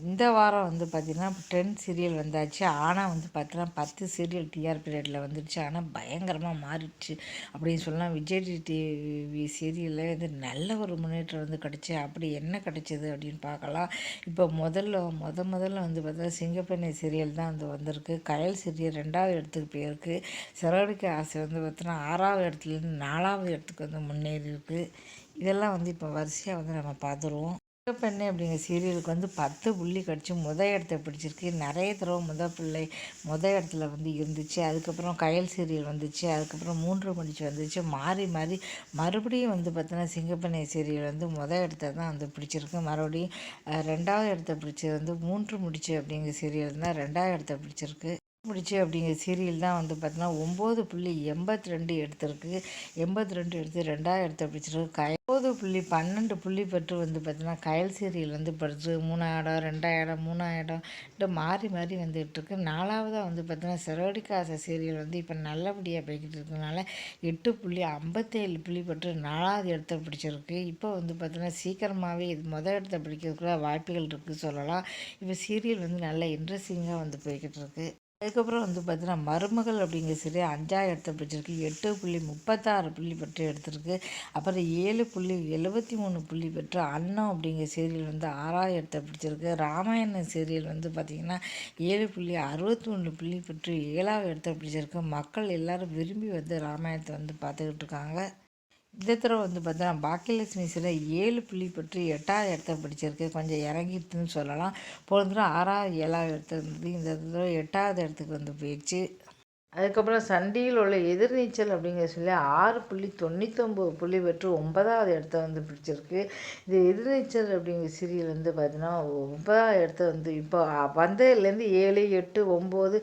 இந்த வாரம் வந்து பார்த்திங்கன்னா டென் சீரியல் வந்தாச்சு. ஆனால் வந்து பார்த்தீங்கன்னா பத்து சீரியல் டிஆர்பி ரேட்டில் வந்துடுச்சு. ஆனால் பயங்கரமாக மாறிடுச்சு. அப்படின்னு சொல்லலாம். விஜய் டிவி சீரியலில் வந்து நல்ல ஒரு முன்னேற்றம் வந்து கிடச்சி அப்படி என்ன கிடச்சிது அப்படின்னு பார்க்கலாம். இப்போ முதல்ல முத முதல்ல வந்து பார்த்தா சிங்கப்பெண்ணை சீரியல் தான் வந்து வந்திருக்கு. கயல் சீரியல் ரெண்டாவது இடத்துக்கு போயிருக்கு. சிறகடிக்க ஆசை வந்து பார்த்தீங்கன்னா ஆறாவது இடத்துலேருந்து நாலாவது இடத்துக்கு வந்து முன்னேறி இருக்குது இதெல்லாம் வந்து இப்போ வரிசையாக வந்து நம்ம பார்த்துருவோம். பெண்ணு அப்படிங்கிற சீரியலுக்கு வந்து பத்து புள்ளி கடிச்சு முத இடத்த பிடிச்சிருக்கு. நிறைய தடவை முத பிள்ளை முத இடத்துல வந்து இருந்துச்சு. அதுக்கப்புறம் கயல் சீரியல் வந்துச்சு. அதுக்கப்புறம் மூன்று முடிச்சு வந்துச்சு. மாறி மாறி மறுபடியும் வந்து பார்த்தோன்னா சிங்கப்பெண்ணை சீரியல் வந்து முத இடத்த தான் வந்து பிடிச்சிருக்கு. மறுபடியும் ரெண்டாவது இடத்த பிடிச்சது வந்து மூன்று முடிச்சு அப்படிங்கிற சீரியல் தான் ரெண்டாவது இடத்த பிடிச்சிருக்கு. முடிச்சு அப்படிங்கிற சீரியல் தான் வந்து பார்த்தோன்னா ஒம்பது புள்ளி எண்பத்தி ரெண்டு எடுத்திருக்கு எண்பத்தி ரெண்டு எடுத்து ரெண்டாயிரத்தை பிடிச்சிருக்கு. கய ஒம்பது புள்ளி பன்னெண்டு புள்ளி பெற்று வந்து பார்த்தீங்கன்னா கயல் சீரியல் வந்து படிச்சு மூணாயிரம் ரெண்டாயிரம் மூணாயிரம் மாறி மாறி வந்துகிட்ருக்கு நாலாவதாக வந்து பார்த்தீங்கன்னா சிறகடிக்காச சீரியல் வந்து இப்போ நல்லபடியாக போய்கிட்டு இருக்கனால எட்டு புள்ளி ஐம்பத்தேழு புள்ளி பெற்று நாலாவது இடத்த பிடிச்சிருக்கு. இப்போ வந்து பார்த்தீங்கன்னா சீக்கிரமாகவே இது மொதல் இடத்த பிடிக்கிறதுக்குள்ள வாய்ப்புகள் இருக்குது சொல்லலாம். இப்போ சீரியல் வந்து நல்ல இன்ட்ரெஸ்டிங்காக வந்து போய்கிட்டு இருக்குது அதுக்கப்புறம் வந்து பார்த்தீங்கன்னா மருமகள் அப்படிங்கிற சரி அஞ்சா இடத்த பிடிச்சிருக்கு. எட்டு புள்ளி முப்பத்தாறு புள்ளி பெற்று எடுத்திருக்கு. அப்புறம் ஏழு புள்ளி எழுபத்தி மூணு புள்ளி பெற்று அன்னம் அப்படிங்கிற சீரியல் வந்து ஆறாவது இடத்த பிடிச்சிருக்கு. ராமாயண சீரியல் வந்து பார்த்திங்கன்னா ஏழு புள்ளி அறுபத்தி மூணு புள்ளி பெற்று ஏழாவது இடத்த பிடிச்சிருக்கு. மக்கள் எல்லோரும் விரும்பி வந்து ராமாயணத்தை வந்து பார்த்துக்கிட்டு இருக்காங்க. இந்த தடவை வந்து பார்த்தீங்கன்னா பாக்கியலட்சுமி சிலை ஏழு புள்ளி பற்றி எட்டாவது இடத்த பிடிச்சிருக்கு. கொஞ்சம் இறங்கிட்டுன்னு சொல்லலாம். போன தடவை ஆறாவது ஏழாவது இடத்துல இருந்தது இந்த தடவை எட்டாவது இடத்துக்கு வந்து போயிடுச்சு. அதுக்கப்புறம் சண்டியில் உள்ள எதிர்நீச்சல் அப்படிங்கிற சொல்லி ஆறு புள்ளி தொண்ணூத்தொம்பது புள்ளி பெற்று ஒன்பதாவது இடத்த வந்து பிடிச்சிருக்கு. இது எதிர்நீச்சல் அப்படிங்கிற சீரியல் வந்து பார்த்திங்கன்னா ஒன்பதாவது இடத்த வந்து இப்போ வந்ததுலேருந்து ஏழு எட்டு ஒம்பது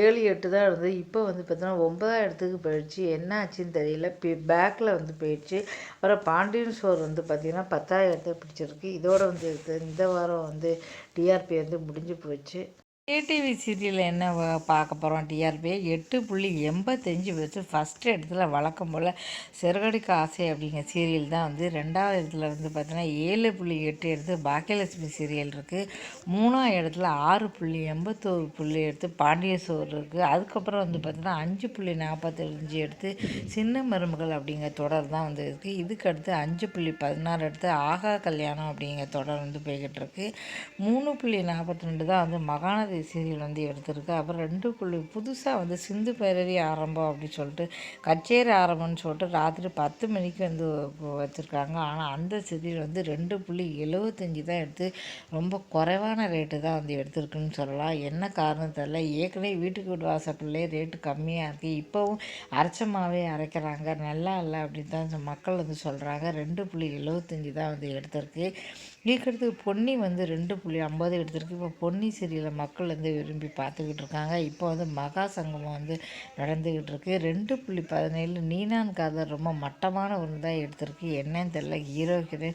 ஏழு எட்டு தான் இருந்தது இப்போ வந்து பார்த்தீங்கன்னா ஒன்பதாவது இடத்துக்கு போயிடுச்சு. என்ன ஆச்சுன்னு தெரியல. பேக்கில் வந்து போயிடுச்சு. அப்புறம் பாண்டியன் ஸ்டோர் வந்து பார்த்திங்கன்னா பத்தாவது இடத்த பிடிச்சிருக்கு. இதோட வந்து இந்த வாரம் வந்து டிஆர்பி வந்து முடிஞ்சு போச்சு. ஏடிவி சீரியலில் என்ன பார்க்க போகிறோம் டிஆர்பி எட்டு புள்ளி எண்பத்தஞ்சு வச்சு ஃபஸ்ட்டு இடத்துல வழக்கம் போல் சிறகடிக்க ஆசை அப்படிங்கிற சீரியல் தான் வந்து. ரெண்டாவது இடத்துல வந்து பார்த்தீங்கன்னா ஏழு புள்ளி எட்டு எடுத்து பாக்கியலட்சுமி சீரியல் இருக்குது மூணாவது இடத்துல ஆறு புள்ளி எண்பத்தோரு புள்ளி எடுத்து பாண்டிய இருக்குது அதுக்கப்புறம் வந்து பார்த்திங்கன்னா அஞ்சு புள்ளி நாற்பத்தஞ்சு எடுத்து சின்ன மருமகள் அப்படிங்கிற தொடர் தான் வந்து இருக்குது இதுக்கு அடுத்து அஞ்சு புள்ளி பதினாறு எடுத்து ஆகா கல்யாணம் அப்படிங்கிற தொடர் வந்து போய்கிட்டு இருக்குது மூணு புள்ளி நாற்பத்தி ரெண்டு தான் வந்து மகாநதி சீரியல் வந்து எடுத்திருக்கு. அப்புறம் ரெண்டு புள்ளி புதுசாக வந்து சிந்து பேரவி ஆரம்பம் அப்படின்னு சொல்லிட்டு கச்சேரி ஆரம்பம்னு சொல்லிட்டு ராத்திரி பத்து மணிக்கு வந்து வச்சுருக்காங்க. ஆனால் அந்த சீரியல் வந்து ரெண்டு புள்ளி எழுபத்தஞ்சி தான் எடுத்து ரொம்ப குறைவான ரேட்டு தான் வந்து எடுத்திருக்குன்னு சொல்லலாம். என்ன காரணம் தெரில ஏற்கனவே வீட்டுக்கு வீடு வாசப்பிள்ளையே ரேட்டு கம்மியாக இருக்குது இப்போவும் அரைச்சமாகவே அரைக்கிறாங்க. நல்லா இல்லை அப்படின்னு தான் மக்கள் வந்து சொல்கிறாங்க ரெண்டு புள்ளி எழுபத்தஞ்சி தான் வந்து எடுத்திருக்கு. கேட்குறதுக்கு பொன்னி வந்து ரெண்டு புள்ளி ஐம்பது எடுத்திருக்கு. இப்போ பொன்னி சீரியலை மக்கள் வந்து விரும்பி பார்த்துக்கிட்டு இருக்காங்க. இப்போ வந்து மகா சங்கமம் வந்து நடந்துக்கிட்டு இருக்கு. ரெண்டு புள்ளி பதினேழு நீனான் காதல் ரொம்ப மட்டமான ஒன்று தான் எடுத்திருக்கு. என்னன்னு தெரில ஹீரோக்கு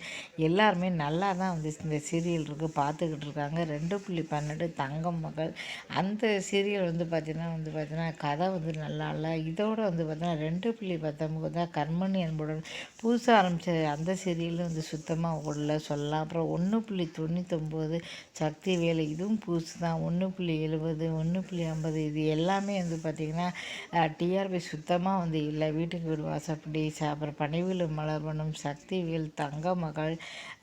எல்லாருமே நல்லா தான் வந்து இந்த சீரியல் இருக்குது பார்த்துக்கிட்டு இருக்காங்க. ரெண்டு புள்ளி பன்னெண்டு தங்கம் மகள். அந்த சீரியல் வந்து பார்த்திங்கன்னா வந்து பார்த்திங்கன்னா கதை வந்து நல்லா இல்லை. இதோட வந்து பார்த்திங்கன்னா ரெண்டு புள்ளி பத்தொம்பது தான் கர்மணி அன்புடன் புதுசாக ஆரம்பித்த அந்த சீரியலும் வந்து சுத்தமாக ஓடல சொல்லலாம். அப்புறம் ஒன்று புள்ளி தொண்ணூத்தொம்பது சக்தி வேலை இதுவும் புதுசு தான். ஒன்று புள்ளி எழுபது ஒன்று புள்ளி ஐம்பது இது எல்லாமே வந்து பார்த்திங்கன்னா டிஆர்பி சுத்தமாக வந்து இல்லை. வீட்டுக்கு வீடு வாசப்படி அப்புறம் பணிவில் மலர்வனம் சக்திவேல் தங்க மகள்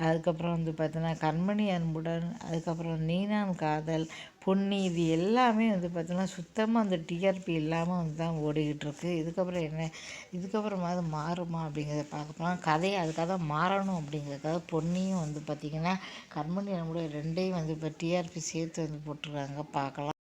அதுக்கப்புறம் வந்து பார்த்தீங்கன்னா கண்மணி அன்புடன் அதுக்கப்புறம் நீனான் காதல் பொன்னி இது எல்லாமே வந்து பார்த்திங்கன்னா சுத்தமாக அந்த டிஆர்பி இல்லாமல் வந்து தான் ஓடிக்கிட்டு இருக்குது இதுக்கப்புறம் என்ன? இதுக்கப்புறமா அது மாறுமா அப்படிங்கிறத பார்க்க போனால் கதையை அதுக்காக மாறணும் அப்படிங்கிறதுக்காக பொன்னியும் வந்து பார்த்திங்கன்னா கண்மணி நம்முடைய ரெண்டையும் வந்து இப்போ டிஆர்பி சேர்த்து வந்து போட்டிருக்காங்க. பார்க்கலாம்.